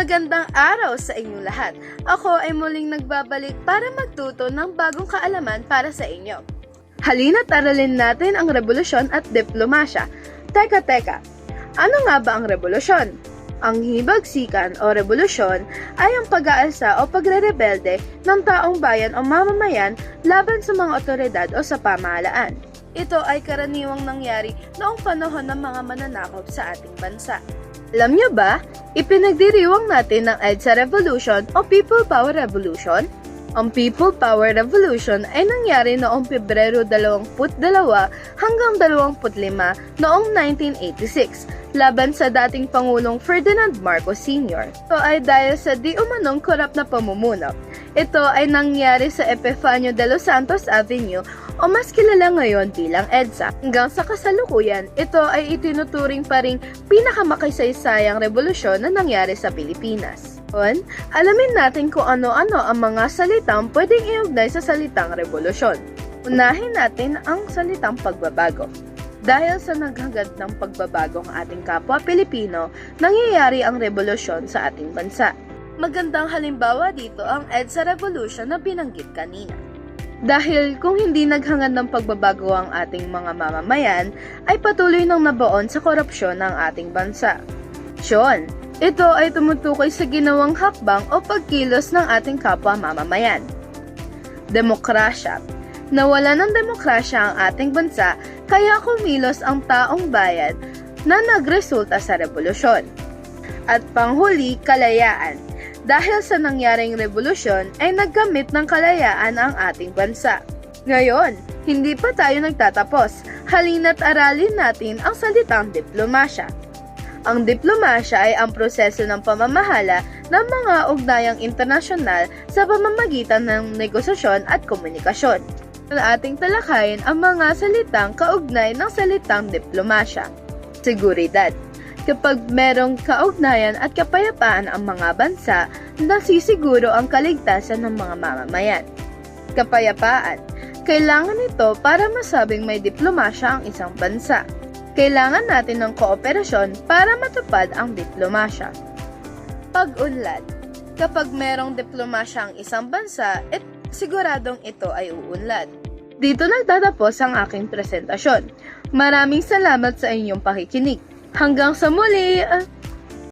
Magandang araw sa inyong lahat. Ako ay muling nagbabalik para magtuto ng bagong kaalaman para sa inyo. Halina't aralin natin ang revolusyon at diplomasya. Teka, teka. Ano nga ba ang revolusyon? Ang hibagsikan o revolusyon ay ang pag-aalsa o pagre-rebelde ng taong bayan o mamamayan laban sa mga otoridad o sa pamahalaan. Ito ay karaniwang nangyari noong panahon ng mga mananakop sa ating bansa. Alam niyo ba, ipinagdiriwang natin ng EDSA Revolution o People Power Revolution? Ang People Power Revolution ay nangyari noong Pebrero 22 hanggang 25 noong 1986 laban sa dating Pangulong Ferdinand Marcos Sr. Ito ay dahil sa di umanong korap na pamumuno. Ito ay nangyari sa Epifanio de los Santos Avenue o mas kilala ngayon bilang EDSA. Hanggang sa kasalukuyan, ito ay itinuturing pa ring pinakamakasaysayang revolusyon na nangyari sa Pilipinas. On, alamin natin kung ano-ano ang mga salitang pwedeng iugnay sa salitang revolusyon. Unahin natin ang salitang pagbabago. Dahil sa naghagad ng pagbabago ang ating kapwa Pilipino, nangyayari ang revolusyon sa ating bansa. Magandang halimbawa dito ang EDSA Revolution na binanggit kanina. Dahil kung hindi naghangad ng pagbabago ang ating mga mamamayan, ay patuloy nang nabaon sa korupsyon ng ating bansa. Sean, ito ay tumutukoy sa ginawang hakbang o pagkilos ng ating kapwa mamamayan. Demokrasya. Nawala ng demokrasya ang ating bansa kaya kumilos ang taong bayan na nagresulta sa revolusyon. At panghuli, kalayaan. Dahil sa nangyaring revolusyon ay nagkamit ng kalayaan ang ating bansa. Ngayon, hindi pa tayo nagtatapos. Halina't aralin natin ang salitang diplomasya. Ang diplomasya ay ang proseso ng pamamahala ng mga ugnayang internasyonal sa pamamagitan ng negosasyon at komunikasyon. Sa ating talakayin ang mga salitang kaugnay ng salitang diplomasya. Seguridad. Kapag merong kaugnayan at kapayapaan ang mga bansa, nasisiguro ang kaligtasan ng mga mamamayan. Kapayapaan. Kailangan ito para masabing may diplomasya ang isang bansa. Kailangan natin ng kooperasyon para matupad ang diplomasya. Pag-unlad. Kapag merong diplomasya ang isang bansa, et siguradong ito ay uunlad. Dito nagtatapos ang aking presentasyon. Maraming salamat sa inyong pakikinig. Hanggang sa muli!